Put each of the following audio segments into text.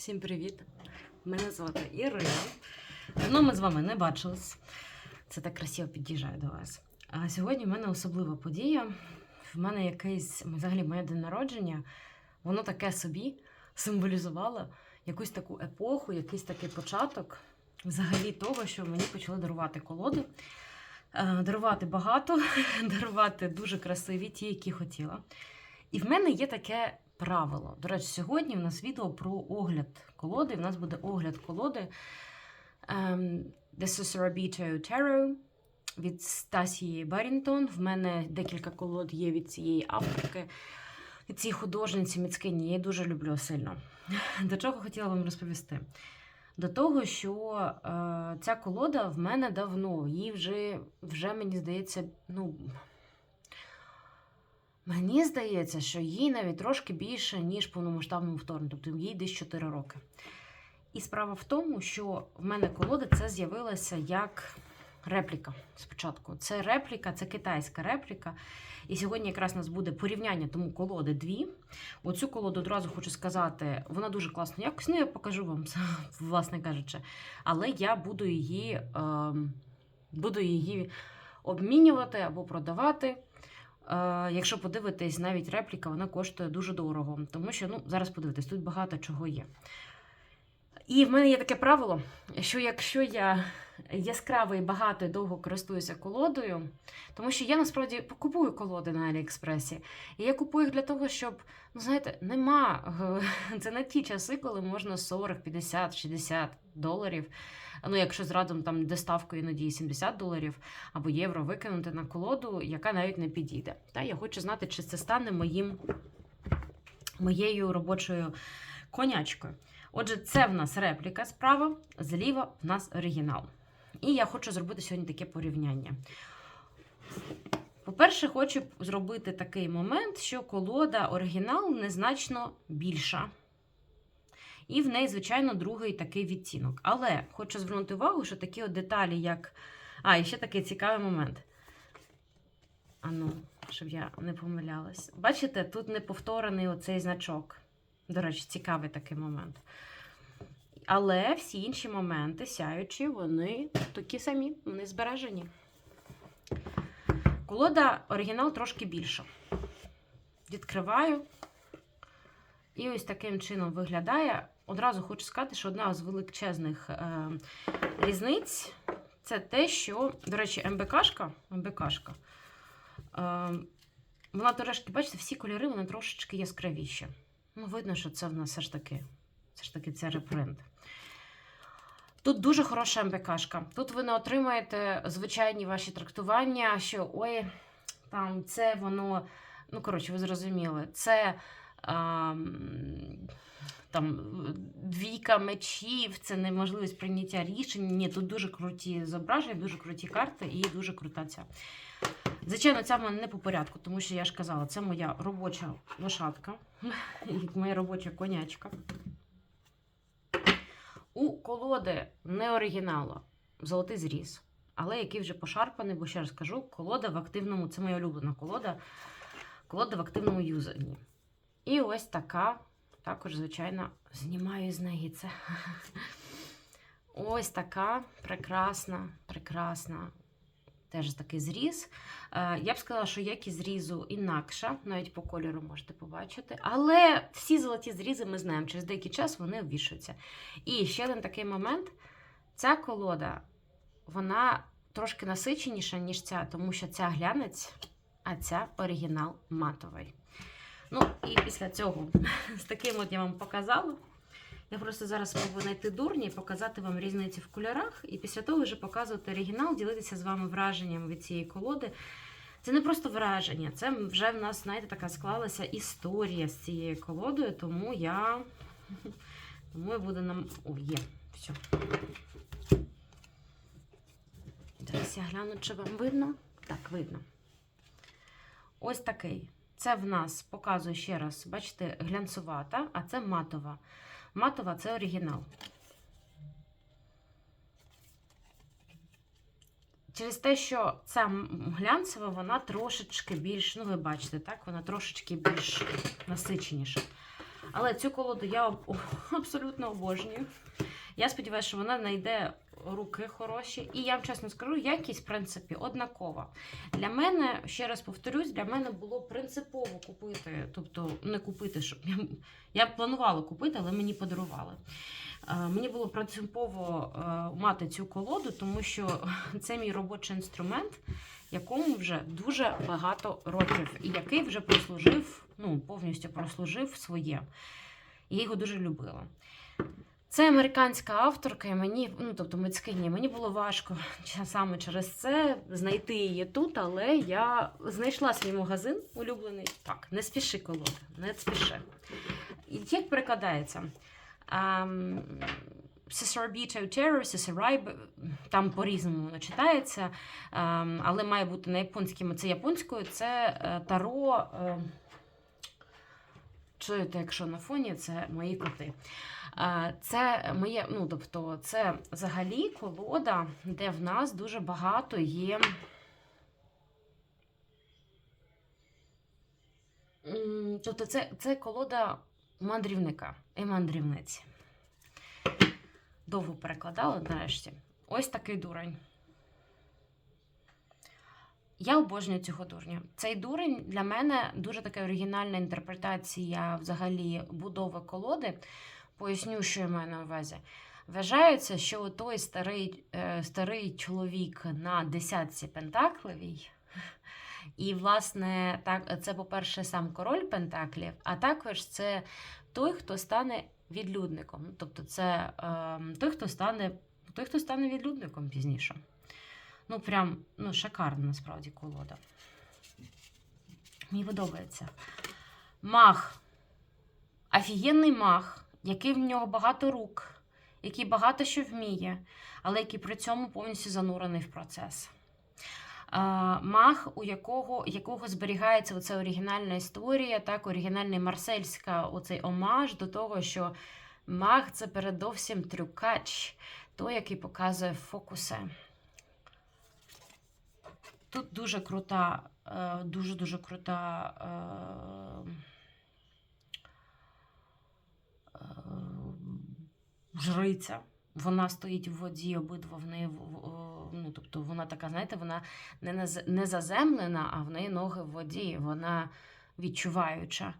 Всім привіт! Мене звати Ірина. Давно ми з вами не бачились. Це так красиво під'їжджає до вас. А сьогодні в мене особлива подія. В мене якийсь, взагалі, моє день народження, воно таке собі символізувало якусь таку епоху, якийсь такий початок взагалі того, що мені почали дарувати колоди. Е, Дарувати багато, дарувати дуже красиві, ті, які хотіла. І в мене є таке правило. До речі, сьогодні в нас відео про огляд колоди. В нас буде огляд колоди ем, The Susurabito Tarot від Стасії Барінтон. В мене декілька колод є від цієї авторки, від цієї художниці Міцкині. Я її дуже люблю сильно. До чого хотіла вам розповісти? До того, що е, ця колода в мене давно, їй вже, вже мені здається, ну. Мені здається, що їй навіть трошки більше, ніж повномасштабному вторгненню, тобто їй десь 4 роки. І справа в тому, що в мене колода це з'явилася як репліка спочатку. Це репліка, це китайська репліка. І сьогодні якраз у нас буде порівняння тому колоди дві. Оцю колоду одразу хочу сказати, вона дуже класно якісно, я покажу вам, власне кажучи. Але я буду її, е, буду її обмінювати або продавати. Е, Якщо подивитись, навіть репліка вона коштує дуже дорого, тому що ну зараз подивитись, тут багато чого є. І в мене є таке правило, що якщо я яскраво і багато і довго користуюся колодою, тому що я насправді купую колоди на Аліекспресі, і я купую їх для того, щоб, ну знаєте, нема це не ті часи, коли можна 40, 50, 60 доларів. Ну, якщо з радом там доставкою іноді 70 доларів або євро викинути на колоду, яка навіть не підійде. Та я хочу знати, чи це стане моїм, моєю робочою конячкою. Отже, це в нас репліка справа, зліва в нас оригінал. І я хочу зробити сьогодні таке порівняння. По-перше, хочу зробити такий момент, що колода оригінал незначно більша. І в неї, звичайно, другий такий відтінок. Але хочу звернути увагу, що такі от деталі, як. А, і ще такий цікавий момент. Ану, щоб я не помилялась. Бачите, тут не повторений оцей значок. До речі, цікавий такий момент. Але всі інші моменти, сяючі, вони такі самі, вони збережені. Колода оригінал трошки більша. Відкриваю. І ось таким чином виглядає. Одразу хочу сказати, що одна з величезних е, різниць це те, що, до речі, МБКшка, МБКшка, е, вона трошки, бачите, всі кольори вони трошечки яскравіші. Ну, видно, що це в нас все ж таки, все ж таки це репринт. Тут дуже хороша МБКшка. Тут ви не отримаєте звичайні ваші трактування, що ой, там це воно. Ну, коротше, ви зрозуміли, це а, там двійка мечів, це неможливість прийняття рішень. Ні, тут дуже круті зображення, дуже круті карти і дуже крута ця. Звичайно, ця в мене не по порядку, тому що я ж казала, це моя робоча лошадка, моя робоча конячка. У колоди не оригіналу, золотий зріз, але який вже пошарпаний, бо ще раз кажу, колода в активному, це моя улюблена колода, колода в активному юзанні. І ось така, також, звичайно, знімаю з неї це. Ось така прекрасна, прекрасна. Теж такий зріз. Е, Я б сказала, що якість зрізу інакша, навіть по кольору можете побачити. Але всі золоті зрізи ми знаємо, через деякий час вони обвішуються. І ще один такий момент: ця колода, вона трошки насиченіша, ніж ця, тому що ця глянець, а ця оригінал матовий. Ну, і після цього з таким от я вам показала. Я просто зараз спробую знайти дурні і показати вам різниці в кольорах, і після того вже показувати оригінал, ділитися з вами враженням від цієї колоди. Це не просто враження, це вже в нас, знаєте, така склалася історія з цією колодою, тому я тому я буду нам. О, є, все. Зараз я гляну, чи вам видно. Так, видно. Ось такий. Це в нас показую ще раз, бачите, глянцевата, а це матова. Матова це оригінал. Через те, що ця глянцева, вона трошечки більш, ну ви бачите, так, вона трошечки більш насиченіша. Але цю колоду я абсолютно обожнюю. Я сподіваюся, що вона знайде руки хороші. І я вам чесно скажу, якість, в принципі, однакова. Для мене, ще раз повторюсь, для мене було принципово купити, тобто не купити, щоб я, я планувала купити, але мені подарували. Е, Мені було принципово е, мати цю колоду, тому що це мій робочий інструмент, якому вже дуже багато років, і який вже прослужив, ну, повністю прослужив своє. Я його дуже любила. Це американська авторка, і мені, ну тобто мицькині, мені було важко саме через це знайти її тут, але я знайшла свій магазин улюблений. Так, не спіши колода, не спіши. Як перекладається? Сесарбіто Террор, Сесарайб, там по-різному воно читається, ем, але має бути на японському. Це японською, це е, таро. Чуєте, якщо на фоні, це мої коти. Це моє, ну тобто, це взагалі колода, де в нас дуже багато є. Тобто, це, це колода мандрівника і мандрівниці. Довго перекладала нарешті. Ось такий дурень. Я обожнюю цього дурня. Цей дурень для мене дуже така оригінальна інтерпретація взагалі будови колоди. Поясню, що я маю на увазі. Вважається, що той старий, е, старий чоловік на десятці пентаклевій, і, власне, так, це, по-перше, сам король пентаклів, а також це той, хто стане відлюдником. Тобто, це е, той, хто стане, той, хто стане відлюдником пізніше. Ну, прям ну, шикарна насправді колода. Мені подобається. Мах. Офігенний мах, який в нього багато рук, який багато що вміє, але який при цьому повністю занурений в процес. Мах, у якого, якого зберігається оця оригінальна історія, так, оригінальний марсельська оцей омаж до того, що мах це передовсім трюкач, той, який показує фокуси. Тут дуже крута, е, дуже-дуже крута. е, е, Жриця. Вона стоїть в воді, обидва в неї, ну, тобто вона така, знаєте, вона не, не заземлена, а в неї ноги в воді. Вона відчуваюча.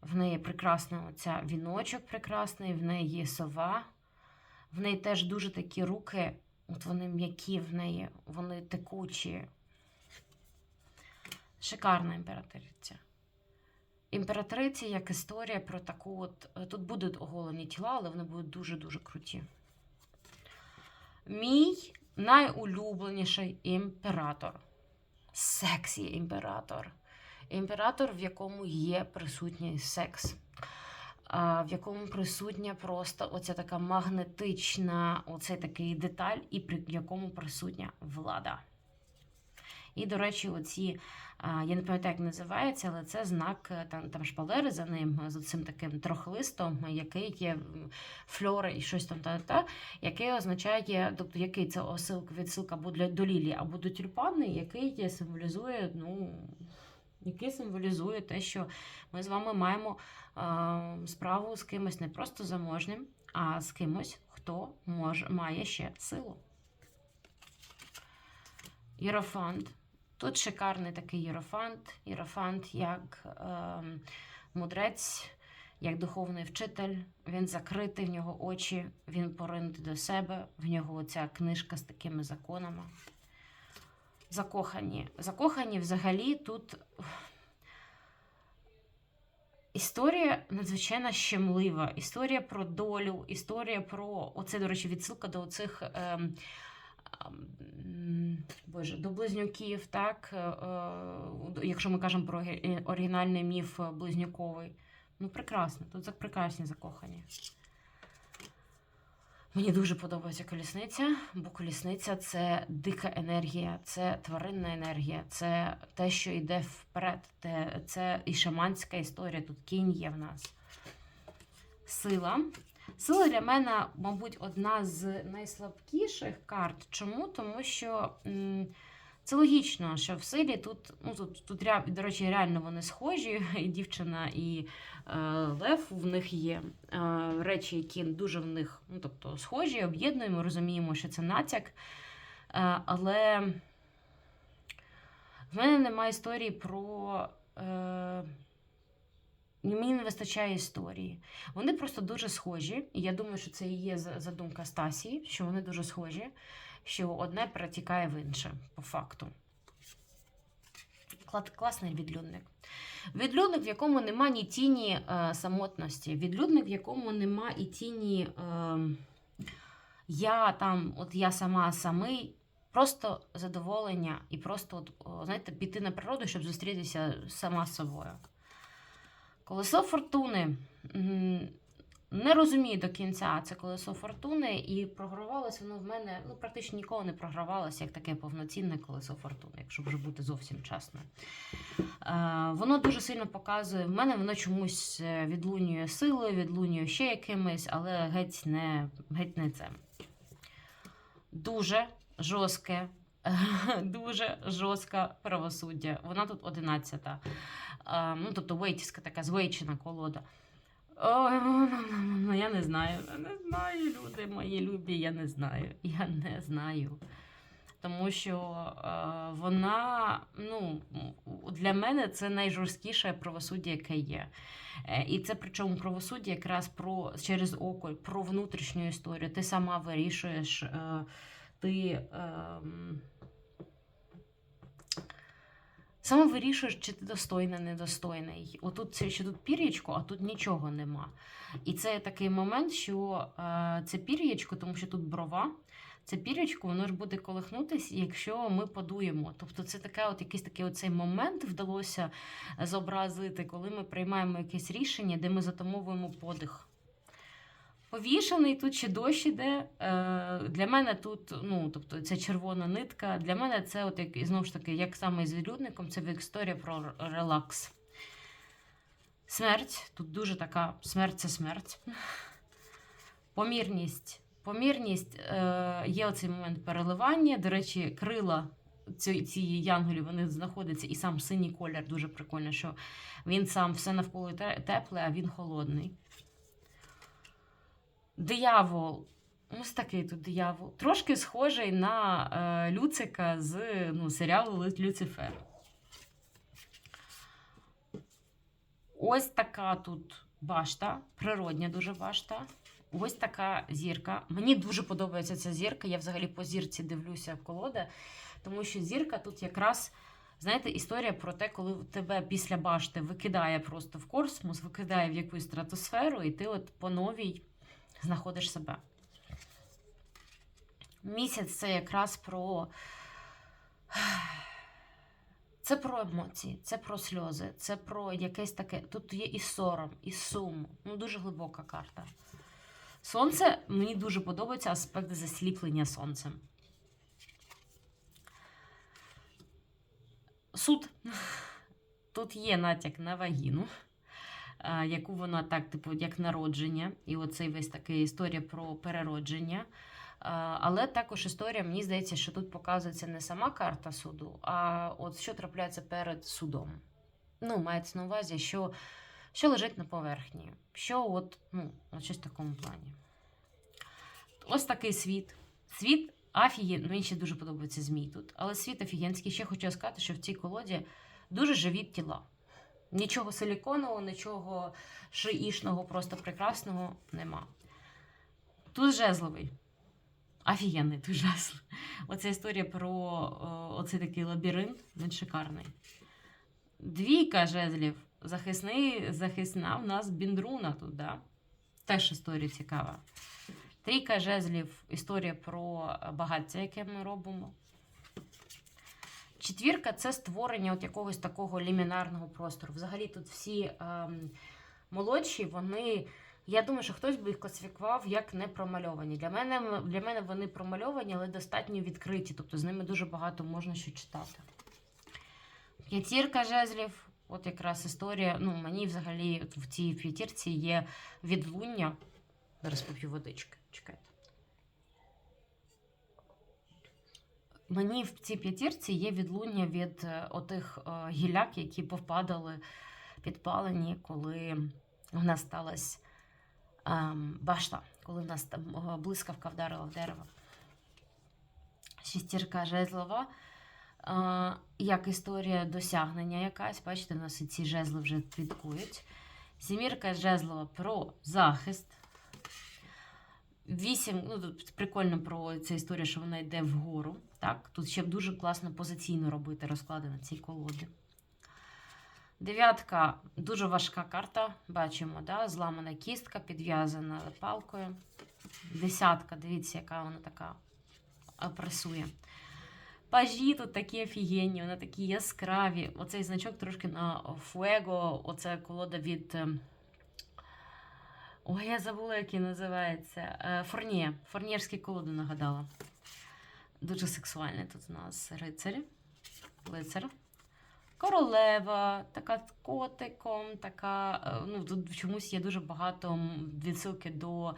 В неї прекрасна оця віночок прекрасний, в неї є сова. В неї теж дуже такі руки, от вони м'які в неї, вони текучі. Шикарна імператриця. Імператриці як історія про таку от. е, Тут будуть оголені тіла, але вони будуть дуже-дуже круті. Мій найулюбленіший імператор. Сексі імператор. Імператор, в якому є присутній секс. В якому присутня просто оця така магнетична, оцей такий деталь, і при якому присутня влада. І, до речі, оці, я не пам'ятаю, як називається, але це знак е, там, там шпалери за ним, е, з цим таким трохлистом, який є фльори і щось там та, та, яке означає, тобто який це осилка, відсилка або для до лілії, або до тюльпани, який символізує, ну, який символізує те, що ми з вами маємо а, справу з кимось не просто заможним, а з кимось, хто може, має ще силу. Єрофант. Тут шикарний такий єрофант. Єрофант як е, мудрець, як духовний вчитель. Він закритий, в нього очі, він поринутий до себе, в нього оця книжка з такими законами. Закохані. Закохані взагалі тут історія надзвичайно щемлива. Історія про долю, історія про оце, до речі, відсилка до оцих. м, Боже, до близнюків, так? е, е, Якщо ми кажемо про оригінальний міф е, близнюковий. Ну, прекрасно, тут прекрасні закохані. Мені дуже подобається колісниця, бо колісниця це дика енергія, це тваринна енергія, це те, що йде вперед. Це і шаманська історія. Тут кінь є в нас. Сила. Сила для мене, мабуть, одна з найслабкіших карт. Чому? Тому що Це логічно, що в силі тут, ну тут, тут до речі, реально вони схожі, і дівчина, і е, Лев в них є е, речі, які дуже в них ну, тобто, схожі, об'єднуємо, розуміємо, що це натяк. Е, але в мене немає історії про. Е, Мені не вистачає історії. Вони просто дуже схожі. І я думаю, що це і є за- задумка Стасії, що вони дуже схожі, що одне перетікає в інше, по факту. Класний відлюдник. Відлюдник, в якому нема ні тіні е, самотності, відлюдник, в якому нема і тіні е, я там, от я сама самий, просто задоволення і просто, от, знаєте, піти на природу, щоб зустрітися сама з собою. Колесо фортуни. Не розумію до кінця це колесо фортуни, і програвалося воно в мене ну, практично ніколи не програвалося як таке повноцінне колесо фортуни, якщо вже бути зовсім чесною. Е, воно дуже сильно показує. В мене воно чомусь е, відлунює силою, відлунює ще якимось, але геть не, геть не це. Дуже жорстке, дуже жорстке правосуддя. Вона тут одинадцята. Е, ну, тобто вейтівська така звичайна колода. Ой, ну, я не знаю. Я не знаю, люди мої любі, я не знаю. Я не знаю. Тому що е, вона, ну, для мене це найжорсткіше правосуддя, яке є. Е, і це причому правосуддя якраз про через око, про внутрішню історію. Ти сама вирішуєш, е, ти. ем, Саме вирішуєш, чи ти достойна, недостойний. Отут це ще тут пір'ячко, а тут нічого нема. І це такий момент, що е, це пір'ячко, тому що тут брова. Це пір'ячко, воно ж буде колихнутись, якщо ми подуємо. Тобто це таке, от якийсь такий оцей момент вдалося зобразити, коли ми приймаємо якесь рішення, де ми затамовуємо подих. Повішаний тут ще дощ іде. Е, для мене тут, ну, тобто, це червона нитка. Для мене це, от як, знову ж таки, як саме з відлюдником, це історія про релакс. Смерть. Тут дуже така смерть це смерть. Помірність. Помірність е, є оцей момент переливання. До речі, крила цієї янголі вони знаходяться, і сам синій колір дуже прикольно, що він сам все навколо тепле, а він холодний. Диявол. Ось такий тут диявол. Трошки схожий на е, Люцика з ну, серіалу Люцифер. Ось така тут башта, природня дуже башта. Ось така зірка. Мені дуже подобається ця зірка. Я взагалі по зірці дивлюся колода, тому що зірка тут якраз, знаєте, історія про те, коли тебе після башти викидає просто в космос, викидає в якусь стратосферу, і ти от по новій знаходиш себе. Місяць це якраз про. Це про емоції, це про сльози, це про якесь таке. Тут є і сором, і сум. Ну, дуже глибока карта. Сонце мені дуже подобається аспект засліплення сонцем. Суд. Тут є натяк на вагіну, яку вона так, типу, як народження. І оцей весь такий історія про переродження. Але також історія, мені здається, що тут показується не сама карта суду, а от що трапляється перед судом. Ну, мається на увазі, що, що лежить на поверхні, що от, ну, щось в такому плані. Ось такий світ. Світ офіген... Мені ще дуже подобається змій тут, але світ офігенський. Ще хочу сказати, що в цій колоді дуже живі тіла. Нічого силіконового, нічого шиїшного, просто прекрасного нема. Тут жезловий. Офігенний тут жезл. Оця історія про о, оцей такий лабіринт, він шикарний. Двійка жезлів. Захисний, захисна в нас біндруна тут, да? Теж історія цікава. Трійка жезлів історія про багаття, яке ми робимо. Четвірка це створення от якогось такого лімінарного простору. Взагалі тут всі ем, молодші, вони. Я думаю, що хтось би їх класифікував як не промальовані. Для мене, для мене вони промальовані, але достатньо відкриті. Тобто з ними дуже багато можна що читати. П'ятірка жезлів. От якраз історія. Ну, мені взагалі в цій п'ятірці є відлуння. Зараз поп'ю водички. Чекайте. Мені в цій п'ятірці є відлуння від е, отих е, гіляк, які повпадали підпалені, коли в нас сталася ем, башта, коли в нас там е, блискавка вдарила в дерево. Шістірка жезлова. Як історія досягнення якась, бачите, у нас і ці жезли вже квіткують. Сімірка жезлова про захист. Вісім, ну прикольно про цю історію, що вона йде вгору. Так? Тут ще дуже класно позиційно робити розклади на цій колоді. Дев'ятка дуже важка карта. Бачимо, да? зламана кістка, підв'язана палкою. Десятка, дивіться, яка вона така пресує. Пажі тут такі офігенні, вони такі яскраві. Оцей значок трошки на фуего. Оце колода від. ем, Ой, я забула, який називається. Е, Форніє. Форнієрські колоди нагадала. Дуже сексуальний тут у нас рицарі. Лицар. Королева, така з котиком, така. е, Ну, тут чомусь є дуже багато відсилки до.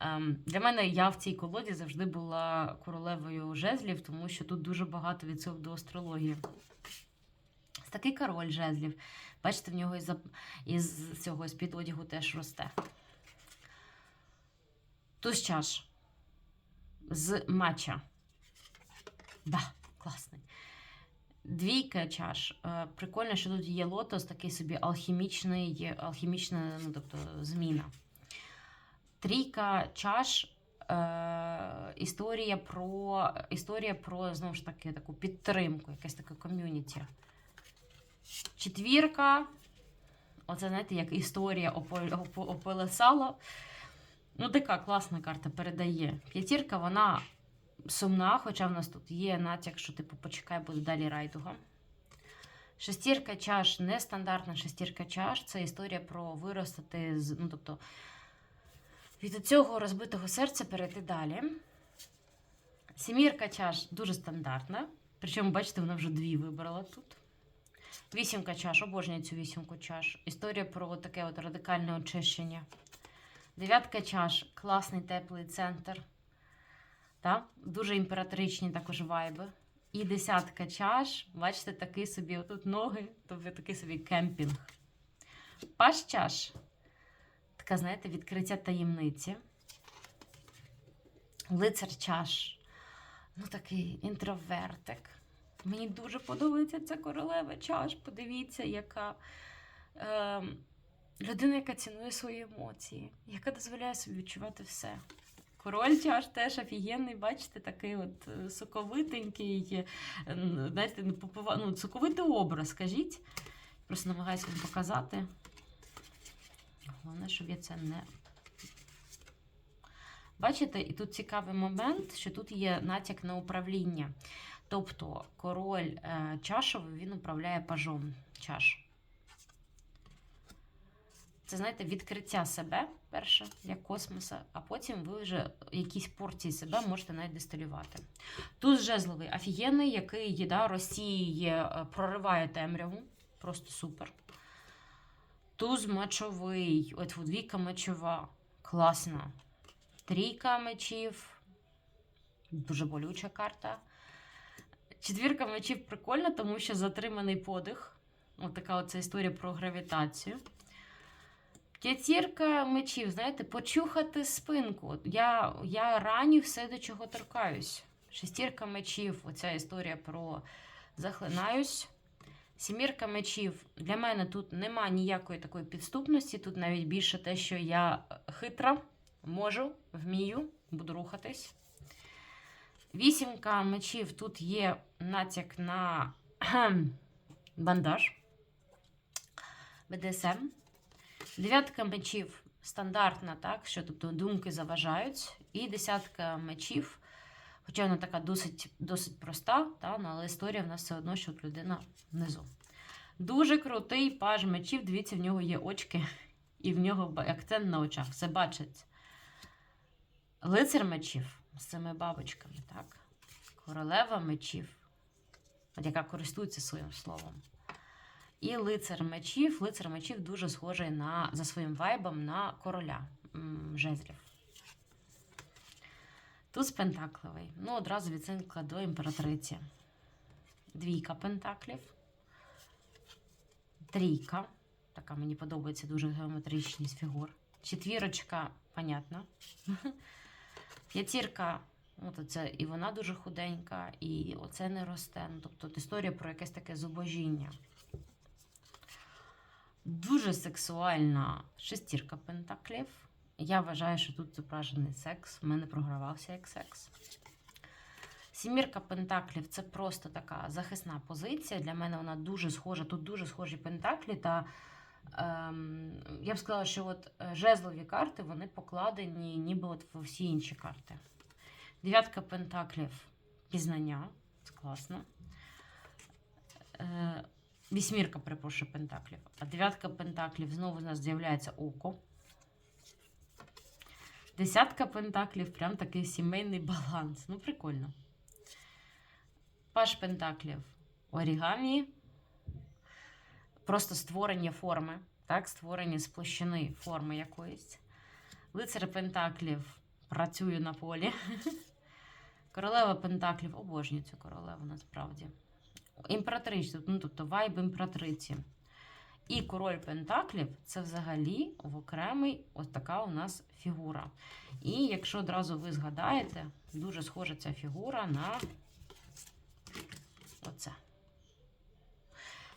ем, Для мене я в цій колоді завжди була королевою жезлів, тому що тут дуже багато відсилок до астрології. Такий король жезлів. Бачите, в нього із, із цього з під одягу теж росте. Туз чаш з матча. Да, класний. Двійка чаш. Е, Прикольно, що тут є лотос, такий собі алхімічний, алхімічна, ну, тобто зміна. Трійка чаш. Е, історія про історія про знову ж таки таку підтримку, якесь таке ком'юніті. Четвірка. Оце, знаєте, як історія опилесала. Ну, така класна карта передає. П'ятірка, вона сумна, хоча в нас тут є натяк, що типу почекай, буде далі райдуга. Шестірка чаш, нестандартна шестірка чаш. Це історія про виростати. Ну, тобто, від цього розбитого серця перейти далі. Сімірка чаш дуже стандартна. Причому, бачите, вона вже дві вибрала тут. Вісімка чаш, обожнюю цю вісімку чаш. Історія про таке от радикальне очищення. Дев'ятка чаш, класний теплий центр. Так? Дуже імператричні також вайби. І десятка чаш, бачите, такий собі, отут ноги, тобто такий собі кемпінг. Паш чаш. Така, знаєте, відкриття таємниці. Лицар чаш. Ну, такий інтровертик. Мені дуже подобається ця королева чаш. Подивіться, яка. Е, Людина, яка цінує свої емоції, яка дозволяє собі відчувати все. Король чаш теж офігенний, бачите, такий от е, соковитенький, е, знаєте, ну, ну, соковитий образ, скажіть. Просто намагаюся вам показати. Головне, щоб я це не. Бачите, і тут цікавий момент, що тут є натяк на управління. Тобто король е, чашовий він управляє пажом чаш. Це, знаєте, відкриття себе перше, як космоса, а потім ви вже якісь порції себе можете навіть дистилювати. Туз жезловий офігенний, який да, розсіює, е, прориває темряву. Просто супер. Туз мечовий, от двійка мечова. Класна. Трійка мечів. Дуже болюча карта. Четвірка мечів прикольна, тому що затриманий подих. От така оця історія про гравітацію. П'ятірка мечів, знаєте, почухати спинку. Я, я раню все, до чого торкаюсь. Шестірка мечів, оця історія про захлинаюсь. Сімірка мечів. Для мене тут нема ніякої такої підступності. Тут навіть більше те, що я хитра, можу, вмію, буду рухатись. Вісімка мечів. Тут є натяк на бандаж. БДСМ. Дев'ятка мечів стандартна, так, що тобто думки заважають. І десятка мечів, хоча вона така досить досить проста, та, ну, але історія в нас все одно, що людина внизу. Дуже крутий паж мечів. Дивіться, в нього є очки, і в нього акцент на очах. Все бачить. Лицар мечів з цими бабочками, так. Королева мечів, от яка користується своїм словом. І лицар мечів. Лицар мечів дуже схожий на, за своїм вайбом на короля жезлів. Туз пентакливий. Ну, одразу відсинкла до імператриці. Двійка пентаклів. Трійка. Така мені подобається дуже геометричність фігур. Четвірочка, понятно. П'ятірка, от оце, і вона дуже худенька, і оце не росте. Ну, тобто історія про якесь таке зубожіння. Дуже сексуальна шестірка пентаклів. Я вважаю, що тут зображений секс. У мене програвався як секс. Сімірка пентаклів це просто така захисна позиція. Для мене вона дуже схожа. Тут дуже схожі пентаклі. Та ем, я б сказала, що от е, жезлові карти вони покладені ніби от в всі інші карти. Дев'ятка пентаклів пізнання. Це класно. Е, вісьмірка, перепрошую, пентаклів. А дев'ятка пентаклів знову у нас з'являється око. Десятка пентаклів, прям такий сімейний баланс. Ну, прикольно. Паш пентаклів орігамі. Просто створення форми, так? Створення з площини форми якоїсь. Лицар пентаклів працюю на полі. Королева пентаклів, обожнюю цю королеву насправді. Імператриця, ну, тобто вайб імператриці. І король Пентаклів це взагалі в окремий ось така у нас фігура. І якщо одразу ви згадаєте, дуже схожа ця фігура на оце.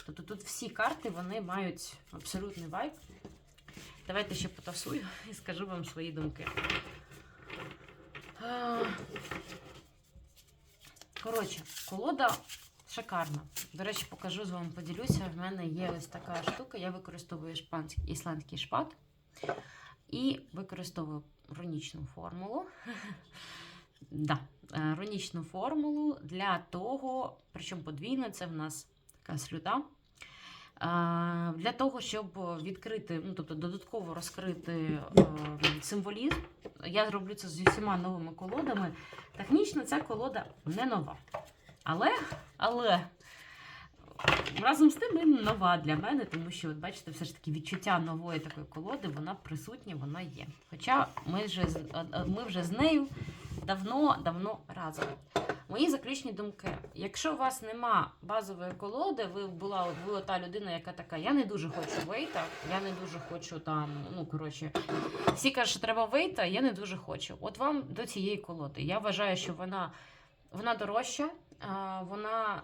Тобто тут всі карти вони мають абсолютний вайб. Давайте ще потасую і скажу вам свої думки. Коротше, колода шикарна. До речі, покажу з вами, поділюся. В мене є ось така штука. Я використовую шпанський, ісландський шпат і використовую рунічну формулу. да, е, рунічну формулу для того, причому подвійно, це в нас така слюда. Е, Для того, щоб відкрити, ну тобто додатково розкрити е, символізм, я зроблю це з усіма новими колодами. Технічно ця колода не нова. Але, але разом з тим і нова для мене, тому що, от бачите, все ж таки відчуття нової такої колоди, вона присутня, вона є. Хоча ми вже, ми вже з нею давно-давно разом. Мої заключні думки. Якщо у вас нема базової колоди, ви була ви та людина, яка така, я не дуже хочу вейта, я не дуже хочу там, ну коротше, всі кажуть, що треба вейта, я не дуже хочу. От вам до цієї колоди. Я вважаю, що вона, вона дорожча. Вона,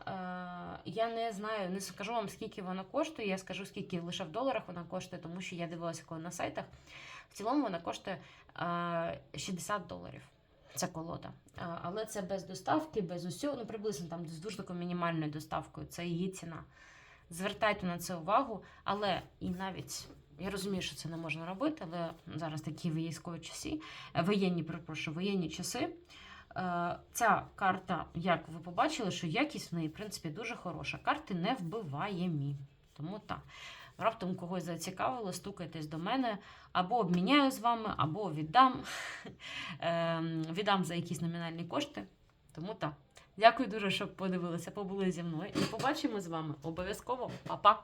е, я не знаю, не скажу вам, скільки вона коштує. Я скажу, скільки лише в доларах вона коштує, тому що я дивилася коли на сайтах. В цілому вона коштує е, 60 доларів. Ця колода. Але це без доставки, без усього, ну приблизно там з дуже такою мінімальною доставкою. Це її ціна. Звертайте на це увагу, але і навіть я розумію, що це не можна робити, але зараз такі військові часи, е, воєнні, перепрошую, воєнні часи. Е, Ця карта, як ви побачили, що якість в неї, в принципі, дуже хороша. Карти не вбиваємі. Тому так. Раптом когось зацікавило, стукайтесь до мене, або обміняю з вами, або віддам. Ем, Віддам за якісь номінальні кошти. Тому так. Дякую дуже, що подивилися, побули зі мною. І побачимо з вами обов'язково. Па-па!